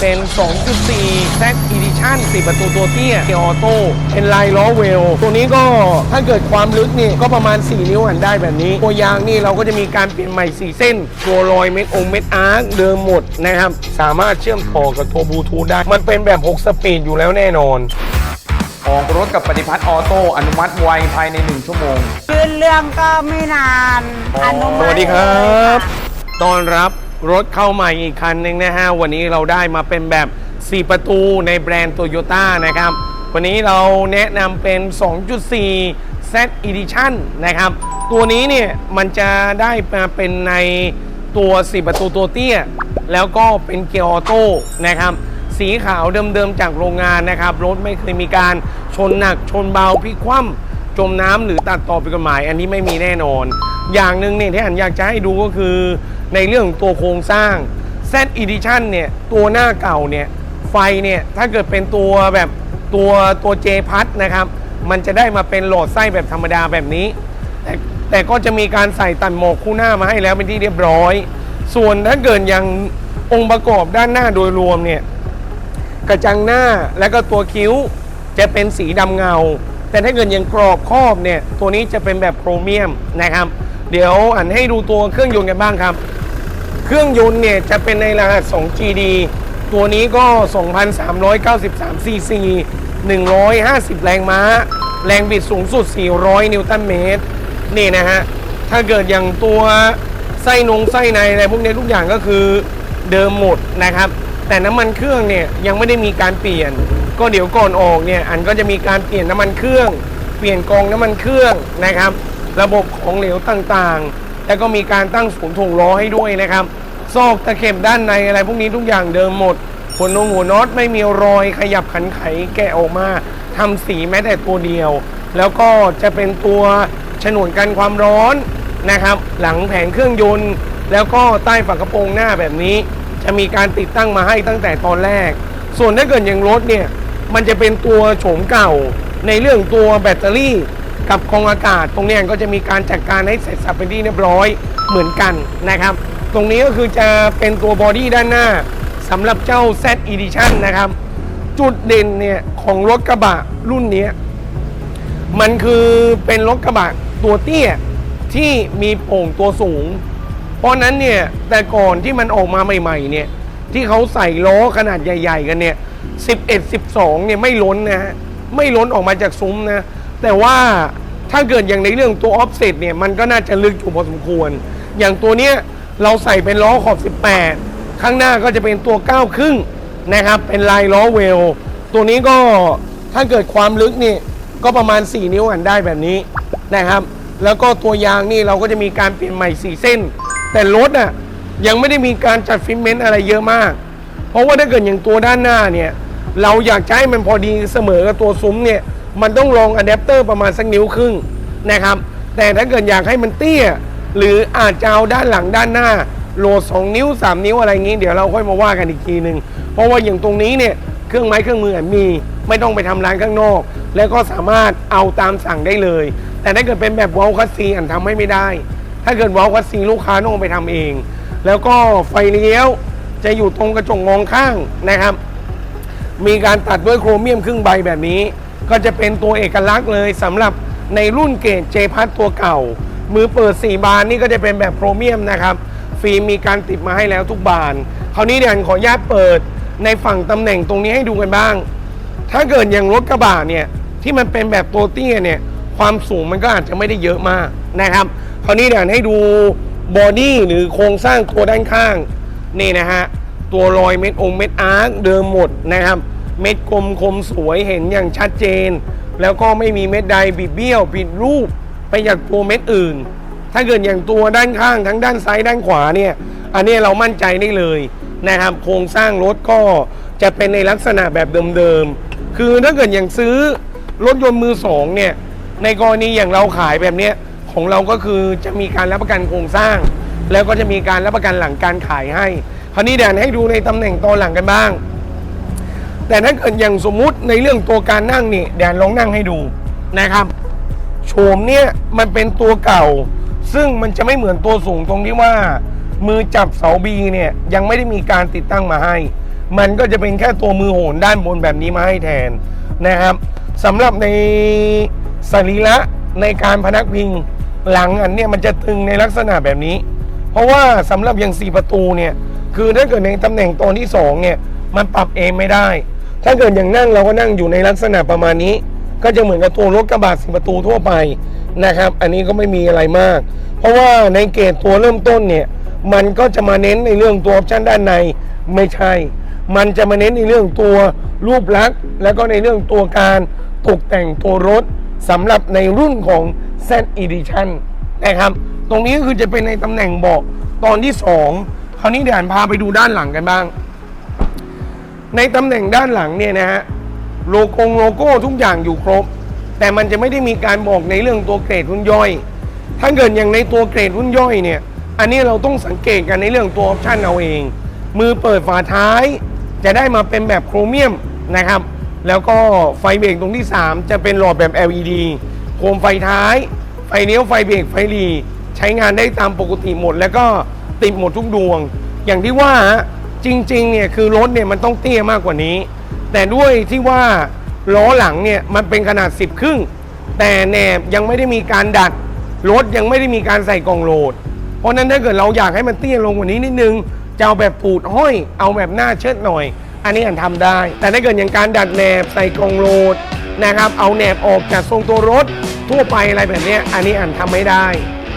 เป็น 2.4 Z Edition 4 ประตูตัวเตี้ยเกียร์ออโต้เป็นลายล้อเวล ตัวนี้ก็ถ้าเกิดความลึกนี่ก็ประมาณ 4 นิ้วหันได้แบบนี้ ตัวยางนี่เราก็จะมีการเปลี่ยนใหม่ 4 เส้น ตัวรอยเม็ดองค์เม็ดอาร์คเดิมหมดนะครับ สามารถเชื่อมต่อกับตัวบลูทูธได้ มันเป็นแบบ 6 สปีดอยู่แล้วแน่นอน ออกรถกับปฏิพัฒน์ออโต้อนุมัติไวภายใน 1 ชั่วโมง ยื่นเรื่องก็ไม่นานอ๋ออนุมัติสวัสดีครับเลยะต้อนรับ รถเข้าใหม่อีกคันหนึ่งนะฮะ วันนี้เราได้มาเป็นแบบ 4 ประตูในแบรนด์โตโยต้านะครับ วันนี้เราแนะนำเป็น 2.4 Z Edition นะครับ ตัวนี้เนี่ยมันจะได้มาเป็นในตัว 4 ประตูตัวเตี้ย แล้วก็เป็นเกียร์ออโต้นะครับสีขาวเดิมๆจากโรงงานนะครับ รถไม่เคยมีการชนหนักชนเบาพลิกคว่ำจมน้ำหรือตัดต่อผิดกฎหมาย อันนี้ไม่มีแน่นอน อย่างหนึ่งเนี่ยที่อันอยากจะให้ดูก็คือ ในเรื่องของตัวโครงสร้าง Z Edition เนี่ยตัวหน้าเก่าเนี่ยไฟเนี่ยถ้าเกิดเป็นตัวแบบตัวตัวเจพัดนะครับ มันจะได้มาเป็นโหลดไส้แบบธรรมดาแบบนี้ แต่แต่ก็จะมีการใส่ตัดหมอกคู่หน้ามาให้แล้วเป็นที่เรียบร้อย ส่วนถ้าเกิดยังองค์ประกอบด้านหน้าโดยรวมเนี่ยกระจังหน้าและก็ตัวคิ้วจะเป็นสีดำเงา แต่ถ้าเกิดยังกรอบครอบเนี่ยตัวนี้จะเป็นแบบโครเมียมนะครับ เดี๋ยวอันให้ดูตัวเครื่องยนต์กันบ้างครับ เครื่องยนต์เนี่ยจะเป็นในรหัส 2GD ตัวนี้ก็ 2,393ซีซี150 แรงม้า แรงบิดสูงสุด 400 นิวตันเมตร นี่นะฮะ ถ้าเกิดอย่างตัวไส้นงไส้ในอะไรพวกนี้ทุกอย่างก็คือเดิมหมดนะครับ แต่น้ำมันเครื่องเนี่ยยังไม่ได้มีการเปลี่ยน ก็เดี๋ยวก่อนออกเนี่ยอันก็จะมีการเปลี่ยนน้ำมันเครื่อง เปลี่ยนกองน้ำมันเครื่องนะครับ ระบบของเหลวต่างๆ แล้วก็มีการตั้งศูนย์ถ่วงล้อให้ด้วยนะครับซอกตะเข็บด้านในอะไรพวกนี้ทุกอย่างเดิมหมดหัวนงหัวน็อตไม่มีรอยขยับขันไขแกะออกมาทำสีแม้แต่ตัวเดียว แล้วก็จะเป็นตัวฉนวนกันความร้อนนะครับ หลังแผงเครื่องยนต์ แล้วก็ใต้ฝากระโปรงหน้าแบบนี้ จะมีการติดตั้งมาให้ตั้งแต่ตอนแรก ส่วนถ้าเกิดอย่างรถเนี่ยมันจะเป็นตัวโฉมเก่าในเรื่องตัวแบตเตอรี่ กับกรองอากาศ ตรงนี้ก็จะมีการจัดการให้เสร็จสับเป็นที่เรียบร้อยเหมือนกันนะครับ ตรงนี้ก็คือจะเป็นตัวบอดี้ด้านหน้าสำหรับเจ้า Z Edition นะครับ จุดเด่นเนี่ยของรถกระบะรุ่นนี้มันคือเป็นรถกระบะตัวเตี้ยที่มีโป่งตัวสูง เพราะฉะนั้นเนี่ยแต่ก่อนที่มันออกมาใหม่ๆเนี่ยที่เขาใส่ล้อขนาดใหญ่ ๆ กันเนี่ย11 12เนี่ยไม่ล้นนะฮะไม่ล้นออกมาจากซุ้มนะ แต่ว่า ถ้าเกิดอย่างในเรื่องตัวออฟเซตเนี่ยมันก็น่าจะลึกอยู่พอสมควร อย่างตัวเนี้ยเราใส่เป็นล้อขอบ 18 ข้างหน้าก็จะเป็นตัว 9 ครึ่งนะครับ เป็นลายล้อเวล ตัวนี้ก็ถ้าเกิดความลึกนี่ก็ประมาณ 4 นิ้วหันได้แบบนี้นะครับ แล้วก็ตัวยางนี่เราก็จะมีการเปลี่ยนใหม่ 4 เส้น แต่รถอะยังไม่ได้มีการจัดฟิเมนต์อะไรเยอะมาก เพราะว่าถ้าเกิดอย่างตัวด้านหน้าเนี่ยเราอยากจะให้มันพอดีเสมอกับตัวซุ้มเนี่ย มันต้องลงอะแดปเตอร์ประมาณสักนิ้วครึ่งนะครับ แต่ถ้าเกิดอยากให้มันเตี้ย หรืออาจจะเอาด้านหลังด้านหน้าโหลด2นิ้ว 3 นิ้วอะไรงี้ เดี๋ยวเราค่อยมาว่ากันอีกทีหนึ่งเพราะว่าอย่างตรงนี้เนี่ยเครื่องไม้เครื่องมือมีไม่ต้องไปทำร้านข้างนอก แล้วก็สามารถเอาตามสั่งได้เลย แต่ถ้าเกิดเป็นแบบวอลคัสซีอันทำให้ไม่ได้ ถ้าเกิดวอลคัสซีลูกค้าต้องไปทำเอง แล้วก็ไฟเลี้ยวจะอยู่ตรงกระจกมองข้างนะครับ มีการตัดด้วยโครเมียมครึ่งใบแบบนี้ ก็จะเป็นตัวเอกลักษณ์เลยสำหรับในรุ่นเกรดเจพัทตัวเก่า มือเปิด 4 บานนี่ก็จะเป็นแบบโครเมียมนะครับฟิล์มมีการติดมาให้แล้วทุกบาน คราวนี้เดี๋ยวขออนุญาตเปิดในฝั่งตำแหน่งตรงนี้ให้ดูกันบ้าง ถ้าเกิดอย่างรถกระบะเนี่ยที่มันเป็นแบบตัวเตี้ยเนี่ยความสูงมันก็อาจจะไม่ได้เยอะมากนะครับ คราวนี้เดี๋ยวให้ดูบอดี้หรือโครงสร้างตัวด้านข้างนี่นะฮะตัวรอยเม็ดองเม็ดอาร์คเดิมหมดนะครับ เม็ดกลมคมสวยเห็นอย่างชัดเจน แล้วก็ไม่มีเม็ดใดบิดเบี้ยวผิดรูปไปจากตัวเม็ดอื่น ถ้าเกิดอย่างตัวด้านข้างทั้งด้านซ้ายด้านขวาเนี่ยอันนี้เรามั่นใจได้เลยนะครับโครงสร้างรถก็จะเป็นในลักษณะแบบเดิมๆคือถ้าเกิดอย่างซื้อรถยนต์มือสองเนี่ยในกรณีอย่างเราขายแบบเนี้ยของเราก็คือจะมีการรับประกันโครงสร้าง แล้วก็จะมีการรับประกันหลังการขายให้ คราวนี้เดี๋ยวให้ดูในตำแหน่งตอนหลังกันบ้าง แต่ถ้าเกิดอย่างสมมุติในเรื่องตัวการนั่งนี่เดี๋ยวลองนั่งให้ดูนะครับโฉมเนี่ยมันเป็นตัวเก่า ซึ่งมันจะไม่เหมือนตัวสูงตรงที่ว่า มือจับเสาบีเนี่ยยังไม่ได้มีการติดตั้งมาให้ มันก็จะเป็นแค่ตัวมือโหนด้านบนแบบนี้มาให้แทนนะครับสำหรับในสรีระในการพนักพิงหลังอันเนี่ยมันจะตึงในลักษณะแบบนี้ เพราะว่าสำหรับอย่างสี่ประตูเนี่ย คือถ้าเกิดในตำแหน่งตอนที่สองเนี่ย มันปรับเองไม่ได้ ถ้าเกิดอย่างนั่งเราก็นั่งอยู่ในลักษณะประมาณนี้ ก็จะเหมือนกับตัวรถกระบะสี่ประตูทั่วไปนะครับ อันนี้ก็ไม่มีอะไรมาก เพราะว่าในเกรดตัวเริ่มต้นเนี่ย มันก็จะมาเน้นในเรื่องตัวออปชันด้านในไม่ใช่ มันจะมาเน้นในเรื่องตัวรูปลักษณ์ แล้วก็ในเรื่องตัวการตกแต่งตัวรถสำหรับในรุ่นของ Z Edition นะครับ ตรงนี้ก็คือจะเป็นในตำแหน่งเบาะตอนที่ 2 คราวนี้เดี๋ยวพาไปดูด้านหลังกันบ้าง ในตำแหน่งด้านหลังเนี่ยนะฮะโลโก้โลโก้ทุกอย่างอยู่ครบ แต่มันจะไม่ได้มีการบอกในเรื่องตัวเกรดรุ่นย่อย ถ้าเกิดอย่างในตัวเกรดรุ่นย่อยเนี่ย อันนี้เราต้องสังเกตกันในเรื่องตัวออปชันเอาเอง มือเปิดฝาท้าย จะได้มาเป็นแบบโครเมียมนะครับ แล้วก็ไฟเบรกตรงที่ 3 จะเป็นหลอดแบบ LED โคมไฟท้าย ไฟเลี้ยวไฟเบรกไฟหลีใช้งานได้ตามปกติหมด แล้วก็ติดหมดทุกดวง อย่างที่ว่า จริงๆเนี่ยคือรถเนี่ยมันต้องเตี้ยมากกว่านี้ แต่ด้วยที่ว่าล้อหลังเนี่ยมันเป็นขนาด 10 ครึ่ง แต่แหนบยังไม่ได้มีการดัดรถยังไม่ได้มีการใส่กล่องโหลด เพราะนั้นถ้าเกิดเราอยากให้มันเตี้ยลงกว่านี้นิดนึงจะเอาแบบปูดห้อยเอาแบบหน้าเชิดหน่อย อันนี้อันทำได้ แต่ถ้าเกิดอย่างการดัดแหนบใส่กล่องโหลดนะครับเอาแหนบออกจากทรงตัวรถทั่วไปอะไรแบบนี้อันนี้อันทำไม่ได้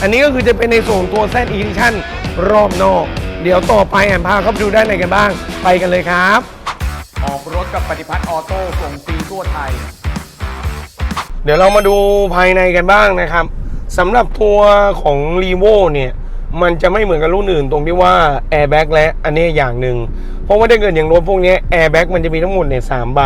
อันนี้ก็คือจะเป็นในส่วนตัว Z Edition รอบนอก เดี๋ยวต่อไปแอนพาเข้าไปดูด้านในกันบ้าง ไปกันเลยครับ ออกรถกับปฏิพัฒน์ออโต้ส่งฟรีทั่วไทย เดี๋ยวเรามาดูภายในกันบ้างนะครับสำหรับตัวของ r ีโวเนี่ย มันจะไม่เหมือนกับรุ่นอื่นตรงที่ว่าแอร์แบ็กและอันนี้อย่างหนึ่งเพราะว่าถ้าเกิดอย่างรถพวกนี้แอร์แบ็กมันจะมีทั้งหมดเนี่ยสามใบ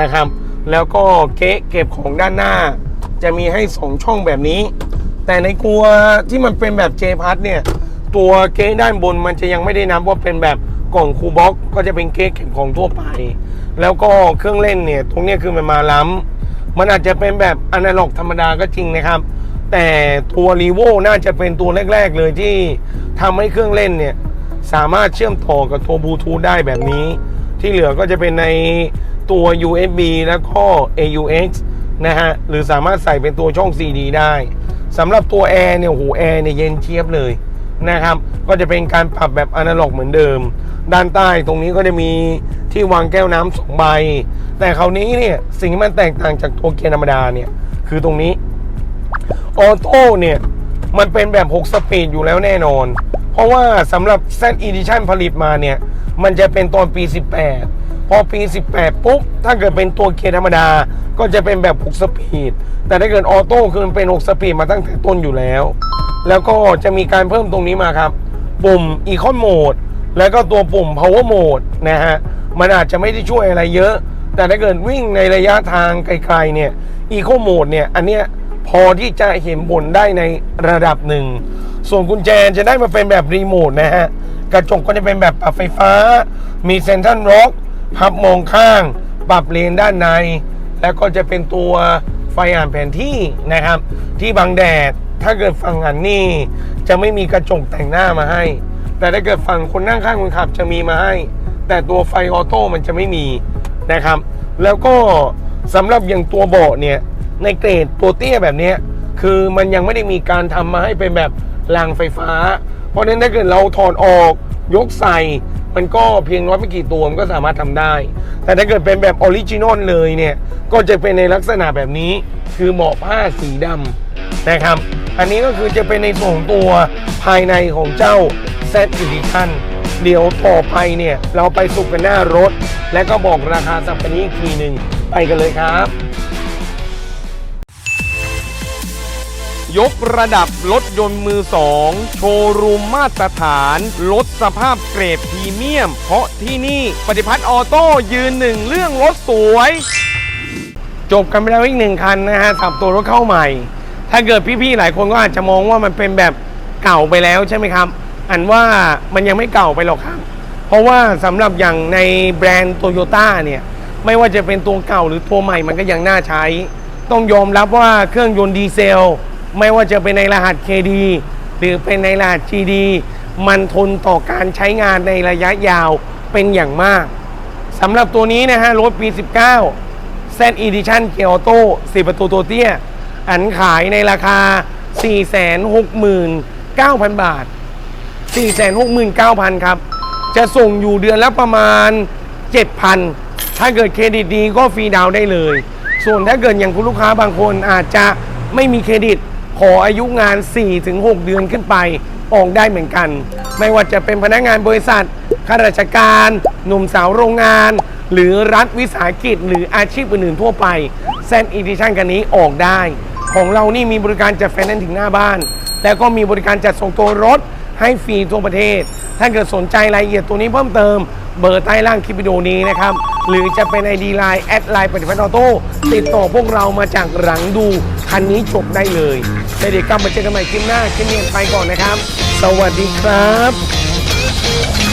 นะครับ แล้วก็เก๊ะเก็บของด้านหน้า จะมีให้ 2 ช่องแบบนี้ แต่ในกลัวที่มันเป็นแบบเจพัทเนี่ย ตัวเก๊ะด้านบนมันจะยังไม่ได้นับว่าเป็นแบบกล่องคูลบ็อกก็จะเป็นเก๊ะเก็บของทั่วไป แล้วก็เครื่องเล่นเนี่ย ตรงนี้คือมันมาล้ำมันอาจจะเป็นแบบอนาล็อกธรรมดาก็จริงนะครับ แต่ตัวรีโวน่าจะเป็นตัวแรก ๆ เลยที่ทำให้เครื่องเล่นเนี่ย สามารถเชื่อมต่อกับตัวบลูทูธได้แบบนี้ ที่เหลือก็จะเป็นในตัว USB แล้วก็ AUX นะฮะ หรือสามารถใส่เป็นตัวช่อง CD ได้สำหรับตัวแอร์เนี่ยโอ้โหแอร์เนี่ยเย็นเชียบเลย นะครับ ก็จะเป็นการปรับแบบอนาล็อกเหมือนเดิม ด้านใต้ตรงนี้ก็จะมีที่วางแก้วน้ำสองใบ แต่คราวนี้เนี่ยสิ่งที่มันแตกต่างจากตัวเกียร์ธรรมดาเนี่ยคือตรงนี้ออโต้เนี่ยมันเป็นแบบ 6 สปีดอยู่แล้วแน่นอน เพราะว่าสำหรับ Z Edition ผลิตมาเนี่ย มันจะเป็นตอนปี 18 พอปี 18 ปุ๊บ ถ้าเกิดเป็นตัวเกียร์ธรรมดา ก็จะเป็นแบบ 6 สปีด แต่ถ้าเกิดออโต้คือมันเป็น 6 สปีดมาตั้งแต่ต้นอยู่แล้ว แล้วก็จะมีการเพิ่มตรงนี้มาครับ ปุ่ม Econ Mode แล้วก็ตัวปุ่ม Power Mode นะฮะ มันอาจจะไม่ได้ช่วยอะไรเยอะ แต่ถ้าเกิดวิ่งในระยะทางไกลๆเนี่ย Eco Mode เนี่ย อันเนี้ยพอที่จะเห็นผลได้ในระดับหนึ่ง ส่วนกุญแจจะได้มาเป็นแบบรีโมทนะฮะ กระจกก็จะเป็นแบบปรับไฟฟ้า มีเซนทรัลล็อก พับมองข้าง ปรับเลนด้านใน แล้วก็จะเป็นตัวไฟอ่านแผนที่นะครับ ที่บังแดดถ้าเกิดฝั่งอันนี่จะไม่มีกระจกแต่งหน้ามาให้ แต่ถ้าเกิดฝั่งคนนั่งข้างคนขับจะมีมาให้ แต่ตัวไฟออโต้มันจะไม่มีนะครับ แล้วก็สำหรับอย่างตัวเบาะเนี่ยในเกรดตัวเตี้ยแบบนี้คือมันยังไม่ได้มีการทำมาให้เป็นแบบรางไฟฟ้า เพราะฉะนั้นถ้าเกิดเราถอดออกยกใส่ มันก็เพียงน้อยไม่กี่ตัวมันก็สามารถทำได้ แต่ถ้าเกิดเป็นแบบออริจินอลเลยเนี่ย ก็จะเป็นในลักษณะแบบนี้ คือเบาะผ้าสีดำนะครับ อันนี้ก็คือจะเป็นในส่วนของตัวภายในของเจ้า Z Edition เดี๋ยวต่อไปเนี่ย เราไปสุกกันหน้ารถ และก็บอกราคาสับปะนี้อีกทีหนึ่งไปกันเลยครับ ยกระดับรถยนต์มือสองโชว์รูมมาตรฐานลดสภาพเกรดพรีเมียม เพราะที่นี่ปฏิพัฒน์ออโต้ยืนหนึ่งเรื่องรถสวย จบกันไปแล้วอีกหนึ่งคันนะฮะสับตัวรถเข้าใหม่ ถ้าเกิดพี่ๆหลายคนก็อาจจะมองว่ามันเป็นแบบเก่าไปแล้วใช่ไหมครับ อันว่ามันยังไม่เก่าไปหรอกครับ เพราะว่าสำหรับอย่างในแบรนด์โตโยต้าเนี่ยไม่ว่าจะเป็นตัวเก่าหรือตัวใหม่มันก็ยังน่าใช้ ต้องยอมรับว่าเครื่องยนต์ดีเซล ไม่ว่าจะเป็นในรหัส KD หรือเป็นในรหัส GD มันทนต่อการใช้งานในระยะยาวเป็นอย่างมากสำหรับตัวนี้นะฮะรถปี 19 Z Edition เกียร์ออโต้4ประตูตัวเตี้ย อันขายในราคา 469,000 บาท 469,000 ครับ จะส่งอยู่เดือนละประมาณ 7,000 ถ้าเกิดเครดิตดีก็ฟรีดาวน์ได้เลย ส่วนถ้าเกิดอย่างคุณลูกค้าบางคนอาจจะไม่มีเครดิต ขออายุงาน 4-6 เดือนขึ้นไปออกได้เหมือนกัน ไม่ว่าจะเป็นพนักงานบริษัทข้าราชการ หนุ่มสาวโรงงาน หรือรัฐวิสาหกิจ หรืออาชีพอื่นๆทั่วไปแซนอีดิชั่นกันนี้ออกได้ ของเรานี่มีบริการจัดไฟนนซ์ถึงหน้าบ้าน แล้วก็มีบริการจัดส่งตัวรถให้ฟรีทั่วประเทศ ถ้าเกิดสนใจรายละเอียดตัวนี้เพิ่มเติม เบอร์ใต้ล่างคลิปวิดีโอนี้นะครับ หรือจะเป็น ID Line แอดไลน์ปฏิพัฒน์ออโต้ติดต่อพวกเรามาจากหลังดูคันนี้จบได้เลย แล้วเดี๋กลับมาเจอกันใหม่คลิปหน้าคลิปนี้ไปก่อนนะครับ สวัสดีครับ